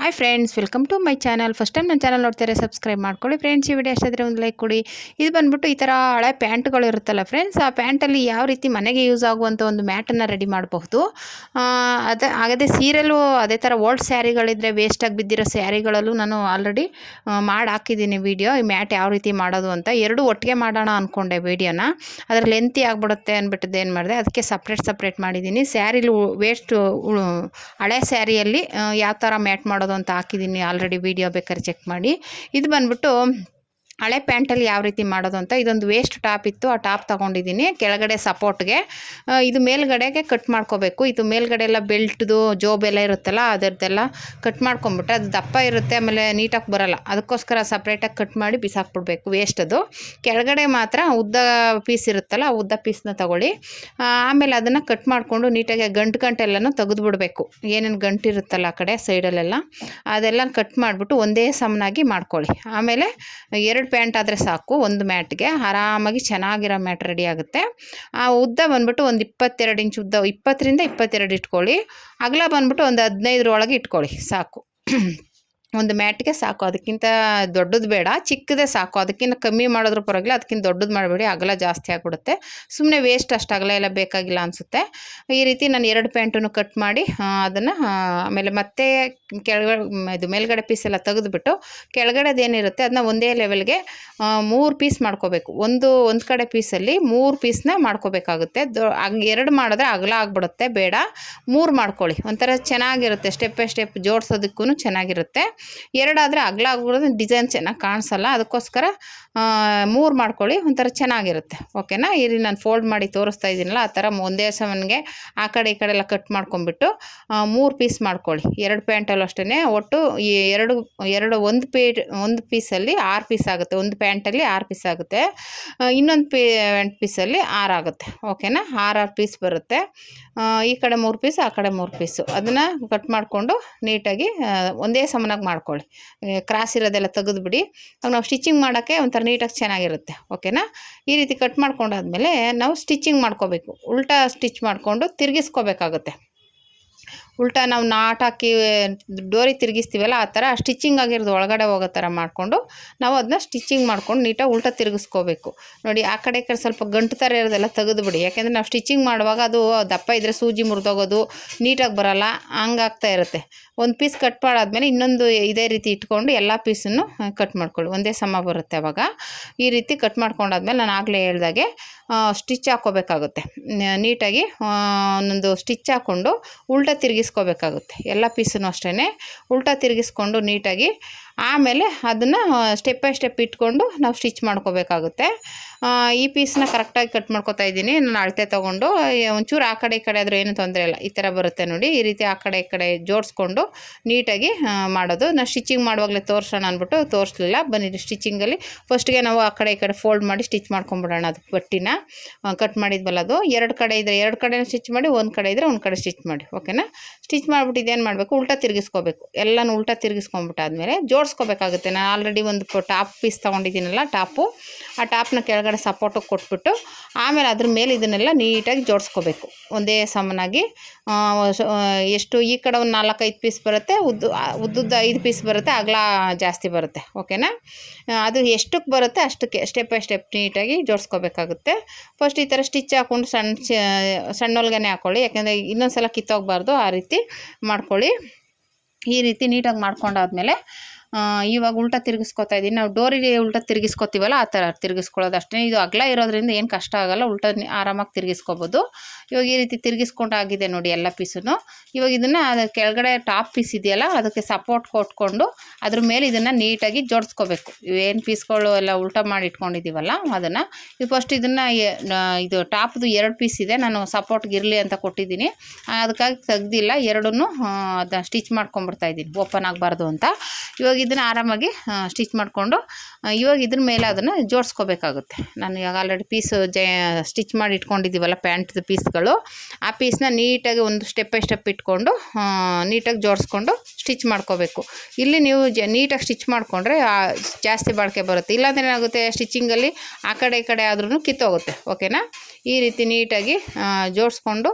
Hi friends welcome to my channel first time ನನ್ನ channel ನೋಡ್ತಾರೆ subscribe ಮಾಡ್ಕೊಳ್ಳಿ. Friends ಈ ವಿಡಿಯೋ ಅಷ್ಟಾದರೆ ಒಂದು ಲೈಕ್ ಕೊಡಿ. ಇದು ಬಂದ್ಬಿಟ್ಟು ಈ ಥರ ಹಳೆ ಪ್ಯಾಂಟ್ಗಳು ಇರುತ್ತಲ್ಲ ಫ್ರೆಂಡ್ಸ್ ಆ ಪ್ಯಾಂಟಲ್ಲಿ ಯಾವ ರೀತಿ ಮನೆಗೆ ಯೂಸ್ ಆಗುವಂಥ ಒಂದು ಮ್ಯಾಟನ್ನು ರೆಡಿ ಮಾಡಬಹುದು. ಅದೇ ಅದೇ ಸೀರೆಲು ಅದೇ ಥರ ಓಲ್ಡ್ ಸ್ಯಾರಿಗಳಿದ್ದರೆ ವೇಸ್ಟಾಗಿ ಬಿದ್ದಿರೋ ಸ್ಯಾರಿಗಳಲ್ಲೂ ನಾನು ಆಲ್ರೆಡಿ ಮಾಡಿ ಹಾಕಿದ್ದೀನಿ ವಿಡಿಯೋ ಈ ಮ್ಯಾಟ್ ಯಾವ ರೀತಿ ಮಾಡೋದು ಅಂತ. ಎರಡು ಒಟ್ಟಿಗೆ ಮಾಡೋಣ ಅಂದ್ಕೊಂಡೆ ವೀಡಿಯೋನ ಅದರ ಲೆಂತಿ ಆಗಿಬಿಡುತ್ತೆ ಅಂದ್ಬಿಟ್ಟಿದ್ದು ಏನು ಮಾಡಿದೆ, ಅದಕ್ಕೆ ಸಪ್ರೇಟ್ ಸಪ್ರೇಟ್ ಮಾಡಿದ್ದೀನಿ. ಸ್ಯಾರಿಲಿ ವೇಸ್ಟ್ ಹಳೆ ಸ್ಯಾರಿಯಲ್ಲಿ ಯಾವ ಥರ ಮ್ಯಾಟ್ ಮಾಡೋದು ಅಂತ ಹಾಕಿದ್ದೀನಿ. ಆಲ್ರೆಡಿ ವೀಡಿಯೋ ಬೇಕಾದ್ರೆ ಚೆಕ್ ಮಾಡಿ. ಇದು ಬಂದ್ಬಿಟ್ಟು ಹಳೆ ಪ್ಯಾಂಟಲ್ಲಿ ಯಾವ ರೀತಿ ಮಾಡೋದು ಅಂತ ಇದೊಂದು ವೇಸ್ಟ್ ಟಾಪ್ ಇತ್ತು. ಆ ಟಾಪ್ ತೊಗೊಂಡಿದ್ದೀನಿ. ಕೆಳಗಡೆ ಸಪೋರ್ಟ್ಗೆ ಇದು ಮೇಲ್ಗಡೆಗೆ ಕಟ್ ಮಾಡ್ಕೋಬೇಕು. ಇದು ಮೇಲ್ಗಡೆ ಎಲ್ಲ ಬೆಲ್ಟ್ದು ಜೋಬ್ ಎಲ್ಲ ಇರುತ್ತಲ್ಲ ಅದರದ್ದೆಲ್ಲ ಕಟ್ ಮಾಡ್ಕೊಂಬಿಟ್ಟು ಅದು ದಪ್ಪ ಇರುತ್ತೆ, ಆಮೇಲೆ ನೀಟಾಗಿ ಬರೋಲ್ಲ. ಅದಕ್ಕೋಸ್ಕರ ಸಪ್ರೇಟಾಗಿ ಕಟ್ ಮಾಡಿ ಬಿಸಾಕ್ಬಿಡ್ಬೇಕು ವೇಸ್ಟ್ ಅದು. ಕೆಳಗಡೆ ಮಾತ್ರ ಉದ್ದ ಪೀಸ್ ಇರುತ್ತಲ್ಲ ಉದ್ದ ಪೀಸ್ನ ತಗೊಳ್ಳಿ. ಆಮೇಲೆ ಅದನ್ನು ಕಟ್ ಮಾಡಿಕೊಂಡು ನೀಟಾಗಿ ಗಂಟು ಗಂಟೆಲ್ಲನೂ ತೆಗೆದುಬಿಡ್ಬೇಕು. ಏನೇನು ಗಂಟು ಇರುತ್ತಲ್ಲ ಆ ಕಡೆ ಸೈಡಲ್ಲೆಲ್ಲ ಅದೆಲ್ಲ ಕಟ್ ಮಾಡಿಬಿಟ್ಟು ಒಂದೇ ಸಮನಾಗಿ ಮಾಡ್ಕೊಳ್ಳಿ. ಆಮೇಲೆ ಎರಡು ಪ್ಯಾಂಟ್ ಆದರೆ ಸಾಕು, ಒಂದು ಮ್ಯಾಟ್ಗೆ. ಆರಾಮಾಗಿ ಚೆನ್ನಾಗಿರೋ ಮ್ಯಾಟ್ ರೆಡಿ ಆಗುತ್ತೆ. ಆ ಉದ್ದ ಬಂದ್ಬಿಟ್ಟು ಒಂದು ಇಪ್ಪತ್ತೆರಡು ಇಂಚ್ ಉದ್ದ, ಇಪ್ಪತ್ತರಿಂದ ಇಪ್ಪತ್ತೆರಡು ಇಟ್ಕೊಳ್ಳಿ. ಅಗಲ ಬಂದ್ಬಿಟ್ಟು ಒಂದು ಹದಿನೈದರೊಳಗೆ ಇಟ್ಕೊಳ್ಳಿ, ಸಾಕು. ಒಂದು ಮ್ಯಾಟ್ಗೆ ಸಾಕು, ಅದಕ್ಕಿಂತ ದೊಡ್ಡದು ಬೇಡ, ಚಿಕ್ಕದೇ ಸಾಕು. ಅದಕ್ಕಿಂತ ಕಮ್ಮಿ ಮಾಡಿದ್ರು ಪರವಾಗಿಲ್ಲ, ಅದಕ್ಕಿಂತ ದೊಡ್ಡದು ಮಾಡಬೇಡಿ, ಅಗಲ ಜಾಸ್ತಿ ಆಗಿಬಿಡುತ್ತೆ. ಸುಮ್ಮನೆ ವೇಸ್ಟ್ ಅಷ್ಟು ಅಗಲ ಎಲ್ಲ ಬೇಕಾಗಿಲ್ಲ ಅನಿಸುತ್ತೆ. ಈ ರೀತಿ ನಾನು ಎರಡು ಪ್ಯಾಂಟನ್ನು ಕಟ್ ಮಾಡಿ ಅದನ್ನು ಆಮೇಲೆ ಮತ್ತೆ ಕೆಳಗಡೆ, ಇದು ಮೇಲ್ಗಡೆ ಪೀಸ್ ಎಲ್ಲ ತೆಗೆದುಬಿಟ್ಟು ಕೆಳಗಡೆದು ಏನಿರುತ್ತೆ ಅದನ್ನ ಒಂದೇ ಲೆವೆಲ್ಗೆ ಮೂರು ಪೀಸ್ ಮಾಡ್ಕೋಬೇಕು. ಒಂದು ಒಂದು ಕಡೆ ಪೀಸಲ್ಲಿ ಮೂರು ಪೀಸ್ನ ಮಾಡ್ಕೋಬೇಕಾಗುತ್ತೆ. ದೊ ಎರಡು ಮಾಡಿದ್ರೆ ಅಗಲ ಆಗಿಬಿಡುತ್ತೆ, ಬೇಡ. ಮೂರು ಮಾಡ್ಕೊಳ್ಳಿ. ಒಂಥರ ಚೆನ್ನಾಗಿರುತ್ತೆ ಸ್ಟೆಪ್ ಬೈ ಸ್ಟೆಪ್ ಜೋಡಿಸೋದಕ್ಕೂ ಚೆನ್ನಾಗಿರುತ್ತೆ. ಎರಡಾದರೆ ಅಗಲ ಆಗ್ಬಿಡೋದು ಡಿಸೈನ್ ಚೆನ್ನಾಗಿ ಕಾಣಿಸಲ್ಲ. ಅದಕ್ಕೋಸ್ಕರ ಮೂರು ಮಾಡ್ಕೊಳ್ಳಿ, ಒಂಥರ ಚೆನ್ನಾಗಿರುತ್ತೆ. ಓಕೆನಾ? ಇಲ್ಲಿ ನಾನು ಫೋಲ್ಡ್ ಮಾಡಿ ತೋರಿಸ್ತಾ ಇದ್ದೀನಲ್ಲ, ಆ ಥರ ಒಂದೇ ಸಮನ್ಗೆ ಆ ಕಡೆ ಈ ಕಡೆ ಎಲ್ಲ ಕಟ್ ಮಾಡ್ಕೊಂಬಿಟ್ಟು ಮೂರು ಪೀಸ್ ಮಾಡ್ಕೊಳ್ಳಿ. ಎರಡು ಪ್ಯಾಂಟಲ್ಲೂ ಅಷ್ಟೇ ಒಟ್ಟು ಈ ಎರಡು ಎರಡು ಒಂದು ಪೀ, ಒಂದು ಪೀಸಲ್ಲಿ ಆರು ಪೀಸ್ ಆಗುತ್ತೆ. ಒಂದು ಪ್ಯಾಂಟಲ್ಲಿ ಆರು ಪೀಸ್ ಆಗುತ್ತೆ. ಇನ್ನೊಂದು ಪೀ ಪೀಸಲ್ಲಿ ಆರು ಆಗುತ್ತೆ. ಓಕೆನಾ? ಆರು ಆರು ಪೀಸ್ ಬರುತ್ತೆ. ಈ ಕಡೆ ಮೂರು ಪೀಸ್ ಆ ಕಡೆ ಮೂರು ಪೀಸು ಅದನ್ನು ಕಟ್ ಮಾಡಿಕೊಂಡು ನೀಟಾಗಿ ಒಂದೇ ಸಮನಾಗಿ ಮಾಡ್ಕೊಳ್ಳಿ. ಕ್ರಾಸ್ ಇರೋದೆಲ್ಲ ತೆಗೆದುಬಿಡಿ. ಅವಾಗ ನಾವು ಸ್ಟಿಚಿಂಗ್ ಮಾಡೋಕ್ಕೆ ಒಂಥರ ನೀಟಾಗಿ ಚೆನ್ನಾಗಿರುತ್ತೆ. ಓಕೆನಾ? ಈ ರೀತಿ ಕಟ್ ಮಾಡ್ಕೊಂಡಾದ್ಮೇಲೆ ನಾವು ಸ್ಟಿಚಿಂಗ್ ಮಾಡ್ಕೋಬೇಕು. ಉಲ್ಟಾ ಸ್ಟಿಚ್ ಮಾಡಿಕೊಂಡು ತಿರುಗಿಸ್ಕೋಬೇಕಾಗುತ್ತೆ. ಉಲ್ಟಾ ನಾವು ನಾಟ್ ಹಾಕಿ ಡೋರಿ ತಿರುಗಿಸ್ತೀವಲ್ಲ, ಆ ಥರ ಸ್ಟಿಚಿಂಗ್ ಆಗಿರೋದು ಒಳಗಡೆ ಹೋಗೋ ಥರ ಮಾಡಿಕೊಂಡು ನಾವು ಅದನ್ನ ಸ್ಟಿಚಿಂಗ್ ಮಾಡ್ಕೊಂಡು ನೀಟಾಗಿ ಉಲ್ಟಾ ತಿರುಗಿಸ್ಕೋಬೇಕು. ನೋಡಿ, ಆ ಕಡೆ ಕಡೆ ಸ್ವಲ್ಪ ಗಂಟು ಥರ ಇರೋದೆಲ್ಲ ತೆಗೆದುಬಿಡಿ. ಯಾಕೆಂದರೆ ನಾವು ಸ್ಟಿಚಿಂಗ್ ಮಾಡುವಾಗ ಅದು ದಪ್ಪ ಇದ್ದರೆ ಸೂಜಿ ಮುರಿದೋಗೋದು, ನೀಟಾಗಿ ಬರೋಲ್ಲ, ಹಂಗಾಗ್ತಾ ಇರುತ್ತೆ. ಒಂದು ಪೀಸ್ ಕಟ್ ಮಾಡಾದ್ಮೇಲೆ ಇನ್ನೊಂದು ಇದೇ ರೀತಿ ಇಟ್ಕೊಂಡು ಎಲ್ಲ ಪೀಸನ್ನು ಕಟ್ ಮಾಡ್ಕೊಳ್ಳಿ. ಒಂದೇ ಸಮ ಬರುತ್ತೆ ಅವಾಗ. ಈ ರೀತಿ ಕಟ್ ಮಾಡ್ಕೊಂಡಾದ್ಮೇಲೆ ನಾನು ಆಗಲೇ ಹೇಳ್ದಾಗೆ ಸ್ಟಿಚ್ ಹಾಕೋಬೇಕಾಗುತ್ತೆ ನೀಟಾಗಿ ಒಂದೊಂದು ಸ್ಟಿಚ್ ಹಾಕ್ಕೊಂಡು ಉಲ್ಟಾ ತಿರುಗಿಸ್ಕೋಬೇಕಾಗುತ್ತೆ ಎಲ್ಲ ಪೀಸನ್ನು ಅಷ್ಟೇ ಉಲ್ಟಾ ತಿರುಗಿಸ್ಕೊಂಡು ನೀಟಾಗಿ ಆಮೇಲೆ ಅದನ್ನು ಸ್ಟೆಪ್ ಬೈ ಸ್ಟೆಪ್ ಇಟ್ಕೊಂಡು ನಾವು ಸ್ಟಿಚ್ ಮಾಡ್ಕೋಬೇಕಾಗುತ್ತೆ. ಈ ಪೀಸನ್ನ ಕರೆಕ್ಟಾಗಿ ಕಟ್ ಮಾಡ್ಕೊತಾ ಇದ್ದೀನಿ. ನಾನು ಅಳತೆ ತೊಗೊಂಡು ಒಂಚೂರು ಆ ಕಡೆ ಈ ಕಡೆ ಆದರೂ ಏನೂ ತೊಂದರೆ ಇಲ್ಲ. ಈ ಥರ ಬರುತ್ತೆ ನೋಡಿ. ಈ ರೀತಿ ಆ ಕಡೆ ಈ ಕಡೆ ಜೋಡಿಸ್ಕೊಂಡು ನೀಟಾಗಿ ಮಾಡೋದು. ನಾನು ಸ್ಟಿಚಿಂಗ್ ಮಾಡುವಾಗಲೇ ತೋರಿಸೋಣ ಅಂದ್ಬಿಟ್ಟು ತೋರಿಸ್ಲಿಲ್ಲ. ಬನ್ನಿ ಸ್ಟಿಚಿಂಗಲ್ಲಿ ಫಸ್ಟ್ಗೆ ನಾವು ಆ ಕಡೆ ಈ ಕಡೆ ಫೋಲ್ಡ್ ಮಾಡಿ ಸ್ಟಿಚ್ ಮಾಡ್ಕೊಂಬಿಡೋಣ ಅದು ಬಟ್ಟಿನ ಕಟ್ ಮಾಡಿದ್ವಲ್ಲ ಅದು. ಎರಡು ಕಡೆ ಇದ್ದರೆ ಎರಡು ಕಡೆ ಸ್ಟಿಚ್ ಮಾಡಿ, ಒಂದು ಕಡೆ ಇದ್ದರೆ ಒಂದು ಕಡೆ ಸ್ಟಿಚ್ ಮಾಡಿ. ಓಕೆನಾ? ಸ್ಟಿಚ್ ಮಾಡಿಬಿಟ್ಟು ಇದೇನು ಮಾಡಬೇಕು? ಉಲ್ಟಾ ತಿರುಗಿಸ್ಕೋಬೇಕು. ಎಲ್ಲನೂ ಉಲ್ಟಾ ತಿರುಗಿಸ್ಕೊಂಬಿಟ್ಟಾದ್ಮೇಲೆ ಜೋಡಿಸ್ಕೋಬೇಕಾಗುತ್ತೆ. ನಾನು ಆಲ್ರೆಡಿ ಒಂದು ಟಾಪ್ ಪೀಸ್ ತೊಗೊಂಡಿದ್ದೀನಲ್ಲ ಟಾಪು ಆ ಟಾಪ್ನ ಕೆಳಗಡೆ ಸಪೋರ್ಟಿಗೆ ಕೊಟ್ಬಿಟ್ಟು, ಆಮೇಲೆ ಅದ್ರ ಮೇಲೆ ಇದನ್ನೆಲ್ಲ ನೀಟಾಗಿ ಜೋಡಿಸ್ಕೋಬೇಕು. ಒಂದೇ ಸಮನಾಗಿ ಎಷ್ಟು ಈ ಕಡೆ ಒಂದು ನಾಲ್ಕೈದು ಪೀಸ್ ಬರುತ್ತೆ, ಉದ್ದು ಉದ್ದದ ಐದು ಪೀಸ್ ಬರುತ್ತೆ, ಅಗಲ ಜಾಸ್ತಿ ಬರುತ್ತೆ. ಓಕೆನಾ ಅದು ಎಷ್ಟಕ್ಕೆ ಬರುತ್ತೆ ಅಷ್ಟಕ್ಕೆ ಸ್ಟೆಪ್ ಬೈ ಸ್ಟೆಪ್ ನೀಟಾಗಿ ಜೋಡಿಸ್ಕೋಬೇಕಾಗುತ್ತೆ. ಫಸ್ಟ್ ಈ ಥರ ಸ್ಟಿಚ್ ಹಾಕ್ಕೊಂಡು ಸಣ್ಣ ಸಣ್ಣ ಹೊಲ್ಗನೆ ಹಾಕ್ಕೊಳ್ಳಿ ಯಾಕೆಂದರೆ ಇನ್ನೊಂದು ಸಲ ಕಿತ್ತೋಗಬಾರ್ದು, ಆ ರೀತಿ ಮಾಡ್ಕೊಳ್ಳಿ. ಈ ರೀತಿ ನೀಟಾಗಿ ಮಾಡ್ಕೊಂಡಾದ್ಮೇಲೆ ಇವಾಗ ಉಲ್ಟಾ ತಿರುಗಿಸ್ಕೊತಾ ಇದ್ದೀನಿ. ನಾವು ಡೋರಿಗೆ ಉಲ್ಟಾ ತಿರುಗಿಸ್ಕೊತೀವಲ್ಲ, ಆ ಥರ ತಿರುಗಿಸ್ಕೊಳ್ಳೋದು ಅಷ್ಟೇ ಇದು ಅಗಲ ಇರೋದ್ರಿಂದ ಏನು ಕಷ್ಟ ಆಗೋಲ್ಲ, ಉಲ್ಟಾ ಆರಾಮಾಗಿ ತಿರುಗಿಸ್ಕೊಬೋದು. ಇವಾಗ ಈ ರೀತಿ ತಿರುಗಿಸ್ಕೊಂಡಾಗಿದೆ ನೋಡಿ ಎಲ್ಲ ಪೀಸನ್ನು ಇವಾಗ ಇದನ್ನು ಅದು ಕೆಳಗಡೆ ಟಾಪ್ ಪೀಸ್ ಇದೆಯಲ್ಲ, ಅದಕ್ಕೆ ಸಪೋರ್ಟ್ ಕೊಟ್ಕೊಂಡು ಅದ್ರ ಮೇಲೆ ಇದನ್ನು ನೀಟಾಗಿ ಜೋಡಿಸ್ಕೋಬೇಕು. ಏನು ಪೀಸ್ಗಳು ಎಲ್ಲ ಉಲ್ಟಾ ಮಾಡಿ ಇಟ್ಕೊಂಡಿದ್ದೀವಲ್ಲ ಅದನ್ನು. ಇದು ಫಸ್ಟ್ ಇದನ್ನು ಇದು ಟಾಪ್ದು ಎರಡು ಪೀಸ್ ಇದೆ, ನಾನು ಸಪೋರ್ಟ್ಗೆ ಇರಲಿ ಅಂತ ಕೊಟ್ಟಿದ್ದೀನಿ. ಅದಕ್ಕಾಗಿ ತೆಗ್ದಿಲ್ಲ, ಎರಡನ್ನೂ ಅದನ್ನ ಸ್ಟಿಚ್ ಮಾಡ್ಕೊಂಬಿಡ್ತಾ ಇದ್ದೀನಿ, ಓಪನ್ ಆಗಬಾರ್ದು ಅಂತ. ಇವಾಗ ಇದನ್ನು ಆರಾಮಾಗಿ ಸ್ಟಿಚ್ ಮಾಡಿಕೊಂಡು ಇವಾಗ ಇದ್ರ ಮೇಲೆ ಅದನ್ನು ಜೋಡಿಸ್ಕೋಬೇಕಾಗುತ್ತೆ. ನಾನು ಇವಾಗ ಆಲ್ರೆಡಿ ಪೀಸು ಸ್ಟಿಚ್ ಮಾಡಿ ಇಟ್ಕೊಂಡಿದ್ದೀವಲ್ಲ ಪ್ಯಾಂಟ್ದು ಪೀಸ್ಗಳು ಆ ಪೀಸ್ನ ನೀಟಾಗಿ ಒಂದು ಸ್ಟೆಪ್ ಬೈ ಸ್ಟೆಪ್ ಇಟ್ಕೊಂಡು ನೀಟಾಗಿ ಜೋಡಿಸ್ಕೊಂಡು ಸ್ಟಿಚ್ ಮಾಡ್ಕೋಬೇಕು. ಇಲ್ಲಿ ನೀವು ಜ, ನೀಟಾಗಿ ಸ್ಟಿಚ್ ಮಾಡಿಕೊಂಡ್ರೆ ಜಾಸ್ತಿ ಬಾಳಿಕೆ ಬರುತ್ತೆ. ಇಲ್ಲಾಂದ್ರೆ ಏನಾಗುತ್ತೆ ಸ್ಟಿಚಿಂಗಲ್ಲಿ ಆ ಕಡೆ ಈ ಕಡೆ ಆದ್ರೂ ಕಿತ್ತೋಗುತ್ತೆ. ಓಕೆನಾ ಈ ರೀತಿ ನೀಟಾಗಿ ಜೋಡಿಸ್ಕೊಂಡು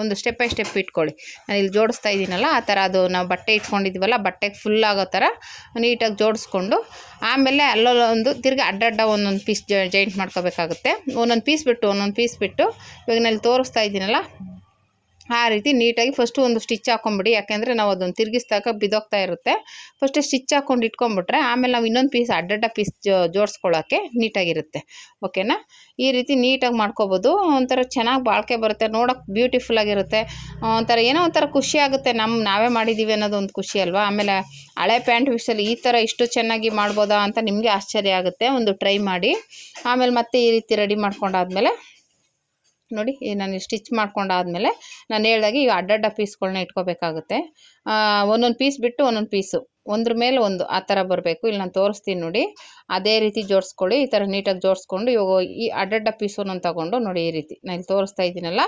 ಒಂದು ಸ್ಟೆಪ್ ಬೈ ಸ್ಟೆಪ್ ಇಟ್ಕೊಳ್ಳಿ. ನಾನು ಇಲ್ಲಿ ಜೋಡಿಸ್ತಾ ಇದ್ದೀನಲ್ಲ, ಆ ಥರ ಅದು ನಾವು ಬಟ್ಟೆ ಇಟ್ಕೊಂಡಿದ್ವಲ್ಲ ಬಟ್ಟೆಗೆ ಫುಲ್ ಆಗೋ ಥರ ನೀಟಾಗಿ ಜೋಡಿಸ್ಕೊಂಡು, ಆಮೇಲೆ ಅಲ್ಲೊಂದು ತಿರ್ಗಿ ಅಡ್ಡಡ್ಡ ಒಂದೊಂದು ಪೀಸ್ ಜಾಯಿಂಟ್ ಮಾಡ್ಕೋಬೇಕಾಗುತ್ತೆ. ಒಂದೊಂದು ಪೀಸ್ ಬಿಟ್ಟು, ಒಂದೊಂದು ಪೀಸ್ ಬಿಟ್ಟು, ಇವಾಗ ನಾನು ತೋರಿಸ್ತಾ ಇದ್ದೀನಲ್ಲ ಆ ರೀತಿ ನೀಟಾಗಿ ಫಸ್ಟು ಒಂದು ಸ್ಟಿಚ್ ಹಾಕೊಂಬಿಡಿ. ಯಾಕೆಂದರೆ ನಾವು ಅದನ್ನು ತಿರುಗಿಸ್ದಾಗ ಬಿದೋಗ್ತಾ ಇರುತ್ತೆ. ಫಸ್ಟ್ ಸ್ಟಿಚ್ ಹಾಕ್ಕೊಂಡು ಇಟ್ಕೊಂಬಿಟ್ರೆ ಆಮೇಲೆ ನಾವು ಇನ್ನೊಂದು ಪೀಸ್ ಅಡ್ಡಡ್ಡ ಪೀಸ್ ಜೋಡಿಸ್ಕೊಳ್ಳೋಕ್ಕೆ ನೀಟಾಗಿರುತ್ತೆ. ಓಕೆನಾ ಈ ರೀತಿ ನೀಟಾಗಿ ಮಾಡ್ಕೊಬೋದು. ಒಂಥರ ಚೆನ್ನಾಗಿ ಬಾಳಿಕೆ ಬರುತ್ತೆ. ನೋಡೋಕೆ ಬ್ಯೂಟಿಫುಲ್ ಆಗಿರುತ್ತೆ. ಒಂಥರ ಏನೋ ಒಂಥರ ಖುಷಿ ಆಗುತ್ತೆ. ನಮ್ಮ ನಾವೇ ಮಾಡಿದ್ದೀವಿ ಅನ್ನೋದು ಒಂದು ಖುಷಿ ಅಲ್ವಾ? ಆಮೇಲೆ ಹಳೆ ಪ್ಯಾಂಟ್ ವಿಷಯಲ್ಲಿ ಈ ಥರ ಇಷ್ಟು ಚೆನ್ನಾಗಿ ಮಾಡ್ಬೋದಾ ಅಂತ ನಿಮಗೆ ಆಶ್ಚರ್ಯ ಆಗುತ್ತೆ. ಒಂದು ಟ್ರೈ ಮಾಡಿ. ಆಮೇಲೆ ಮತ್ತೆ ಈ ರೀತಿ ರೆಡಿ ಮಾಡ್ಕೊಂಡಾದ್ಮೇಲೆ ನೋಡಿ ನಾನು ಸ್ಟಿಚ್ ಮಾಡ್ಕೊಂಡಾದ್ಮೇಲೆ ನಾನು ಹೇಳ್ದಾಗ ಈಗ ಅಡ್ಡಡ್ಡ ಪೀಸ್ಗಳನ್ನ ಇಟ್ಕೋಬೇಕಾಗುತ್ತೆ. ಒಂದೊಂದು ಪೀಸ್ ಬಿಟ್ಟು ಒಂದೊಂದು ಪೀಸು ಒಂದ್ರ ಮೇಲೆ ಒಂದು ಆ ಥರ ಬರಬೇಕು. ಇಲ್ಲಿ ನಾನು ತೋರಿಸ್ತೀನಿ ನೋಡಿ. ಅದೇ ರೀತಿ ಜೋಡಿಸ್ಕೊಳ್ಳಿ. ಈ ಥರ ನೀಟಾಗಿ ಜೋಡಿಸ್ಕೊಂಡು ಇವಾಗ ಈ ಅಡ್ಡಡ್ಡ ಪೀಸ್ ಒಂದೊಂದು ತೊಗೊಂಡು ನೋಡಿ ಈ ರೀತಿ. ನಾನು ಇಲ್ಲಿ ತೋರಿಸ್ತಾ ಇದ್ದೀನಲ್ಲ,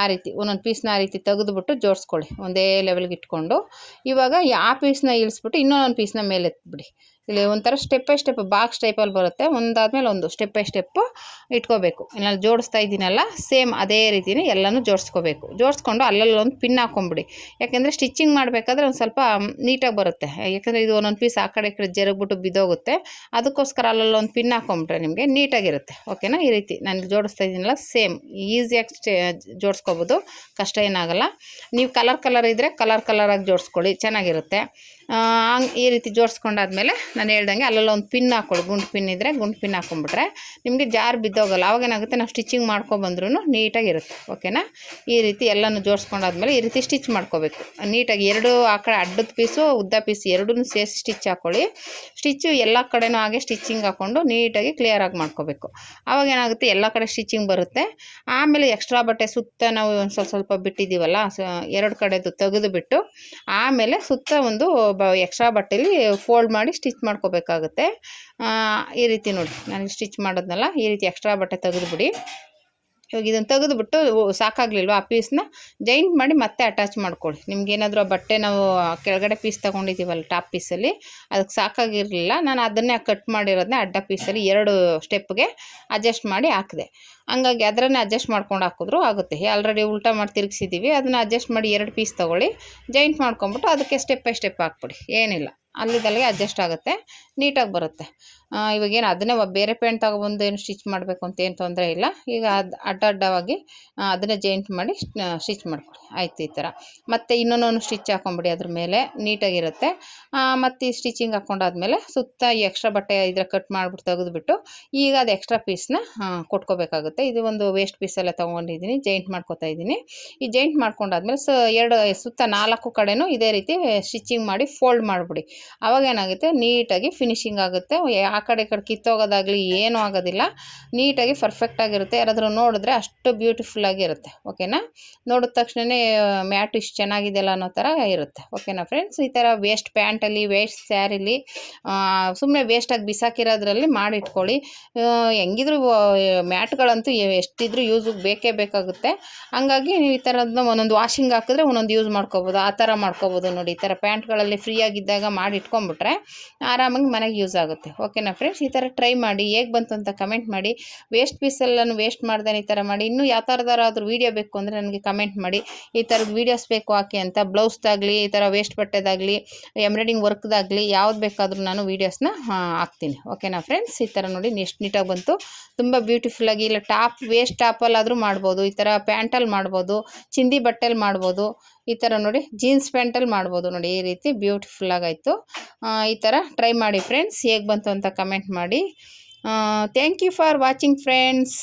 ಆ ರೀತಿ ಒಂದೊಂದು ಪೀಸ್ನ ಆ ರೀತಿ ತೆಗೆದುಬಿಟ್ಟು ಜೋಡಿಸ್ಕೊಳ್ಳಿ. ಒಂದೇ ಲೆವೆಲ್ಗೆ ಇಟ್ಕೊಂಡು. ಇವಾಗ ಆ ಪೀಸ್ನ ಇಳಿಸ್ಬಿಟ್ಟು ಇನ್ನೊಂದು ಪೀಸ್ನ ಮೇಲೆ ಎತ್ಬಿಡಿ. ಇಲ್ಲಿ ಒಂಥರ ಸ್ಟೆಪ್ ಬೈ ಸ್ಟೆಪ್ ಬಾಕ್ಸ್ ಟೈಪಲ್ಲಿ ಬರುತ್ತೆ. ಒಂದಾದ್ಮೇಲೆ ಒಂದು ಸ್ಟೆಪ್ ಬೈ ಸ್ಟೆಪ್ಪು ಇಟ್ಕೋಬೇಕು. ನಾನು ಜೋಡಿಸ್ತಾ ಇದ್ದೀನಲ್ಲ ಸೇಮ್ ಅದೇ ರೀತಿನೇ ಎಲ್ಲನೂ ಜೋಡಿಸ್ಕೋಬೇಕು. ಜೋಡಿಸ್ಕೊಂಡು ಅಲ್ಲಲ್ಲಿ ಒಂದು ಪಿನ್ ಹಾಕೊಂಬಿಡಿ. ಯಾಕೆಂದರೆ ಸ್ಟಿಚಿಂಗ್ ಮಾಡಬೇಕಾದ್ರೆ ಒಂದು ಸ್ವಲ್ಪ ನೀಟಾಗಿ ಬರುತ್ತೆ. ಯಾಕೆಂದರೆ ಇದು ಒಂದೊಂದು ಪೀಸ್ ಆ ಕಡೆ ಈ ಕಡೆ ಜರುಗ್ಬಿಟ್ಟು ಬಿದ್ದೋಗುತ್ತೆ. ಅದಕ್ಕೋಸ್ಕರ ಅಲ್ಲಲ್ಲಿ ಒಂದು ಪಿನ್ ಹಾಕೊಂಬಿಟ್ರೆ ನಿಮಗೆ ನೀಟಾಗಿರುತ್ತೆ ಓಕೆನಾ ಈ ರೀತಿ. ನಾನು ಜೋಡಿಸ್ತಾ ಇದ್ದೀನಲ್ಲ ಸೇಮ್ ಈಸಿಯಾಗಿ ಸ್ಟೇ ಜೋಡಿಸ್ಕೋಬೋದು. ಕಷ್ಟ ಏನಾಗಲ್ಲ. ನೀವು ಕಲರ್ ಕಲರ್ ಇದ್ದರೆ ಕಲರ್ ಕಲರಾಗಿ ಜೋಡಿಸ್ಕೊಳ್ಳಿ. ಚೆನ್ನಾಗಿರುತ್ತೆ. ಈ ರೀತಿ ಜೋಡಿಸ್ಕೊಂಡಾದ್ಮೇಲೆ ನಾನು ಹೇಳ್ದಂಗೆ ಅಲ್ಲೆಲ್ಲ ಒಂದು ಪಿನ್ ಹಾಕ್ಕೊಳ್ಳಿ ಗುಂಡು ಪಿನ್ ಇದ್ದರೆ ಗುಂಡು ಪಿನ್ ಹಾಕೊಂಡ್ಬಿಟ್ರೆ ನಿಮಗೆ ಜಾರ್ ಬಿದ್ದೋಗಲ್ಲ. ಅವಾಗ ಏನಾಗುತ್ತೆ ನಾವು ಸ್ಟಿಚಿಂಗ್ ಮಾಡ್ಕೊಬಂದ್ರೂ ನೀಟಾಗಿರುತ್ತೆ. ಓಕೆನಾ? ಈ ರೀತಿ ಎಲ್ಲನೂ ಜೋಡಿಸ್ಕೊಂಡಾದ್ಮೇಲೆ ಈ ರೀತಿ ಸ್ಟಿಚ್ ಮಾಡ್ಕೋಬೇಕು. ನೀಟಾಗಿ ಎರಡು ಆ ಕಡೆ ಅಡ್ಡದ ಪೀಸು, ಉದ್ದ ಪೀಸು ಎರಡೂ ಸೇರಿಸಿ ಸ್ಟಿಚ್ ಹಾಕ್ಕೊಳ್ಳಿ ಸ್ಟಿಚ್ಚು ಎಲ್ಲ ಕಡೆನೂ ಹಾಗೆ ಸ್ಟಿಚಿಂಗ್ ಹಾಕ್ಕೊಂಡು ನೀಟಾಗಿ ಕ್ಲಿಯರಾಗಿ ಮಾಡ್ಕೋಬೇಕು. ಆವಾಗ ಏನಾಗುತ್ತೆ ಎಲ್ಲ ಕಡೆ ಸ್ಟಿಚಿಂಗ್ ಬರುತ್ತೆ. ಆಮೇಲೆ ಎಕ್ಸ್ಟ್ರಾ ಬಟ್ಟೆ ಸುತ್ತ ನಾವು ಒಂದು ಸ್ವಲ್ಪ ಸ್ವಲ್ಪ ಬಿಟ್ಟಿದ್ದೀವಲ್ಲ ಎರಡು ಕಡೆದು ತೆಗೆದುಬಿಟ್ಟು ಆಮೇಲೆ ಸುತ್ತ ಒಂದು ಎಕ್ಸ್ಟ್ರಾ ಬಟ್ಟೆಲಿ ಫೋಲ್ಡ್ ಮಾಡಿ ಸ್ಟಿಚ್ ಮಾಡ್ಕೋಬೇಕಾಗುತ್ತೆ. ಆ, ಈ ರೀತಿ ನೋಡಿ ನಾನು ಸ್ಟಿಚ್ ಮಾಡೋದ್ನಲ್ಲ ಈ ರೀತಿ ಎಕ್ಸ್ಟ್ರಾ ಬಟ್ಟೆ ತೆಗೆದುಬಿಡಿ. ಇವಾಗ ಇದನ್ನು ತೆಗೆದುಬಿಟ್ಟು ಸಾಕಾಗಲಿಲ್ವ ಆ ಪೀಸ್ನ ಜಾಯಿಂಟ್ ಮಾಡಿ ಮತ್ತೆ ಅಟ್ಯಾಚ್ ಮಾಡ್ಕೊಳ್ಳಿ ನಿಮ್ಗೇನಾದರೂ ಆ ಬಟ್ಟೆ ನಾವು ಕೆಳಗಡೆ ಪೀಸ್ ತೊಗೊಂಡಿದ್ದೀವಲ್ಲ ಟಾಪ್ ಪೀಸಲ್ಲಿ ಅದಕ್ಕೆ ಸಾಕಾಗಿರಲಿಲ್ಲ. ನಾನು ಅದನ್ನೇ ಕಟ್ ಮಾಡಿರೋದನ್ನೇ ಅಡ್ಡ ಪೀಸಲ್ಲಿ ಎರಡು ಸ್ಟೆಪ್ಗೆ ಅಡ್ಜಸ್ಟ್ ಮಾಡಿ ಹಾಕಿದೆ. ಹಂಗಾಗಿ ಅದರನ್ನೇ ಅಡ್ಜಸ್ಟ್ ಮಾಡ್ಕೊಂಡು ಹಾಕಿದ್ರು ಆಗುತ್ತೆ. ಆಲ್ರೆಡಿ ಉಲ್ಟಾ ಮಾಡಿ ತಿರುಗಿಸಿದ್ದೀವಿ ಅದನ್ನು ಅಡ್ಜಸ್ಟ್ ಮಾಡಿ ಎರಡು ಪೀಸ್ ತೊಗೊಳ್ಳಿ. ಜಾಯಿಂಟ್ ಮಾಡ್ಕೊಂಬಿಟ್ಟು ಅದಕ್ಕೆ ಸ್ಟೆಪ್ ಬೈ ಸ್ಟೆಪ್ ಹಾಕ್ಬಿಡಿ. ಏನಿಲ್ಲ. ಅಲ್ಲಿದ್ದಲ್ಲಿಗೆ ಅಡ್ಜಸ್ಟ್ ಆಗುತ್ತೆ ನೀಟಾಗಿ ಬರುತ್ತೆ. ಇವಾಗೇನು ಅದನ್ನೇ ಬೇರೆ ಪ್ಯಾಂಟ್ ತಗೊಬಂದು ಏನು ಸ್ಟಿಚ್ ಮಾಡಬೇಕು ಅಂತ ಏನು ತೊಂದರೆ ಇಲ್ಲ. ಈಗ ಅದು ಅಡ್ಡ ಅಡ್ಡವಾಗಿ ಅದನ್ನೇ ಜೈಂಟ್ ಮಾಡಿ ಸ್ಟಿಚ್ ಮಾಡ್ಕೊಳ್ಳಿ. ಆಯ್ತು ಈ ಥರ ಮತ್ತು ಇನ್ನೊಂದೊಂದು ಸ್ಟಿಚ್ ಹಾಕೊಂಬಿಡಿ ಅದ್ರ ಮೇಲೆ ನೀಟಾಗಿರುತ್ತೆ ಮತ್ತು ಈ ಸ್ಟಿಚಿಂಗ್ ಹಾಕ್ಕೊಂಡಾದ್ಮೇಲೆ ಸುತ್ತ ಈ ಎಕ್ಸ್ಟ್ರಾ ಬಟ್ಟೆ ಇದ್ರ ಕಟ್ ಮಾಡಿಬಿಟ್ಟು ತೆಗೆದುಬಿಟ್ಟು ಈಗ ಅದು ಎಕ್ಸ್ಟ್ರಾ ಪೀಸ್ನ ಕೊಟ್ಕೋಬೇಕಾಗುತ್ತೆ. ಇದು ಒಂದು ವೇಸ್ಟ್ ಪೀಸೆಲ್ಲ ತೊಗೊಂಡಿದ್ದೀನಿ ಜೈಂಟ್ ಮಾಡ್ಕೊತಾ ಇದ್ದೀನಿ. ಈ ಜೈಂಟ್ ಮಾಡ್ಕೊಂಡಾದ್ಮೇಲೆ ಸ ಎರಡು, ಸುತ್ತ ನಾಲ್ಕು ಕಡೆನೂ ಇದೇ ರೀತಿ ಸ್ಟಿಚಿಂಗ್ ಮಾಡಿ ಫೋಲ್ಡ್ ಮಾಡಿಬಿಡಿ. ಅವಾಗ ಏನಾಗುತ್ತೆ? ನೀಟಾಗಿ ಫಿನಿಶಿಂಗ್ ಆಗುತ್ತೆ. ಆ ಕಡೆ ಈ ಕಡೆ ಕಿತ್ತೋಗೋದಾಗಲಿ ಏನೂ ಆಗೋದಿಲ್ಲ. ನೀಟಾಗಿ ಪರ್ಫೆಕ್ಟಾಗಿರುತ್ತೆ ಯಾರಾದರೂ ನೋಡಿದ್ರೆ ಅಷ್ಟು ಬ್ಯೂಟಿಫುಲ್ ಆಗಿರುತ್ತೆ ಓಕೆನಾ ನೋಡಿದ ತಕ್ಷಣವೇ ಮ್ಯಾಟ್ ಇಷ್ಟು ಚೆನ್ನಾಗಿದೆಯಲ್ಲ ಅನ್ನೋ ಥರ ಇರುತ್ತೆ. ಓಕೆನಾ ಫ್ರೆಂಡ್ಸ್ ಈ ಥರ ವೇಸ್ಟ್ ಪ್ಯಾಂಟಲ್ಲಿ ವೇಸ್ಟ್ ಸ್ಯಾರಿಲಿ ಸುಮ್ಮನೆ ವೇಸ್ಟಾಗಿ ಬಿಸಾಕಿರೋದ್ರಲ್ಲಿ ಮಾಡಿಟ್ಕೊಳ್ಳಿ. ಹೆಂಗಿದ್ರು ಮ್ಯಾಟ್ಗಳಂತೂ ಎಷ್ಟಿದ್ರೂ ಯೂಸಿಗೆ ಬೇಕೇ ಬೇಕಾಗುತ್ತೆ. ಹಂಗಾಗಿ ನೀವು ಈ ಥರದ್ದು ಒಂದೊಂದು ವಾಷಿಂಗ್ ಹಾಕಿದ್ರೆ ಒಂದೊಂದು ಯೂಸ್ ಮಾಡ್ಕೋಬೋದು. ಆ ಥರ ಮಾಡ್ಕೋಬೋದು ನೋಡಿ. ಈ ಥರ ಪ್ಯಾಂಟ್ಗಳಲ್ಲಿ ಫ್ರೀ ಆಗಿದ್ದಾಗ ಮಾಡಿ ಇಟ್ಕೊಂಡ್ಬಿಟ್ರೆ ಆರಾಮಾಗಿ ಮನೆಗೆ ಯೂಸ್ ಆಗುತ್ತೆ. ಓಕೆನಾ ಫ್ರೆಂಡ್ಸ್ ಈ ಥರ ಟ್ರೈ ಮಾಡಿ, ಹೇಗೆ ಬಂತು ಅಂತ ಕಮೆಂಟ್ ಮಾಡಿ ವೇಸ್ಟ್ ಪೀಸೆಲ್ಲನೂ ವೇಸ್ಟ್ ಮಾಡ್ದೆ ಈ ಥರ ಮಾಡಿ, ಇನ್ನೂ ಯಾವ ಥರದಾರಾದ್ರೂ ವೀಡಿಯೋ ಬೇಕು ಅಂದರೆ ನನಗೆ ಕಮೆಂಟ್ ಮಾಡಿ, ಈ ಥರದ ವೀಡಿಯೋಸ್ ಬೇಕು ಹಾಕಿ ಅಂತ ಬ್ಲೌಸ್ದಾಗಲಿ ಈ ಥರ ವೇಸ್ಟ್ ಬಟ್ಟೆದಾಗಲಿ ಎಂಬ್ರಾಯ್ಡಿಂಗ್ ವರ್ಕ್ದಾಗಲಿ ಯಾವ್ದು ಬೇಕಾದರೂ ನಾನು ವೀಡಿಯೋಸ್ನ ಹಾಕ್ತೀನಿ. ಓಕೆನಾ ಫ್ರೆಂಡ್ಸ್ ಈ ಥರ ನೋಡಿ ನೆಕ್ಸ್ಟ್ ನೀಟಾಗಿ ಬಂತು. ತುಂಬ ಬ್ಯೂಟಿಫುಲ್ಲಾಗಿ ಇಲ್ಲ ಟಾಪ್ ವೇಸ್ಟ್ ಟಾಪಲ್ಲಾದರೂ ಮಾಡ್ಬೋದು, ಈ ಥರ ಪ್ಯಾಂಟಲ್ಲಿ ಮಾಡ್ಬೋದು, ಚಿಂದಿ ಬಟ್ಟೆಲಿ ಮಾಡ್ಬೋದು, ಈ ಥರ ನೋಡಿ ಜೀನ್ಸ್ ಪ್ಯಾಂಟಲ್ಲಿ ಮಾಡ್ಬೋದು ನೋಡಿ, ಈ ರೀತಿ ಬ್ಯೂಟಿಫುಲ್ಲಾಗಾಯಿತು ಈ ಥರ ಟ್ರೈ ಮಾಡಿ ಫ್ರೆಂಡ್ಸ್ ಹೇಗೆ ಬಂತು ಅಂತ ಕಮೆಂಟ್ ಮಾಡಿ. Thank you for watching friends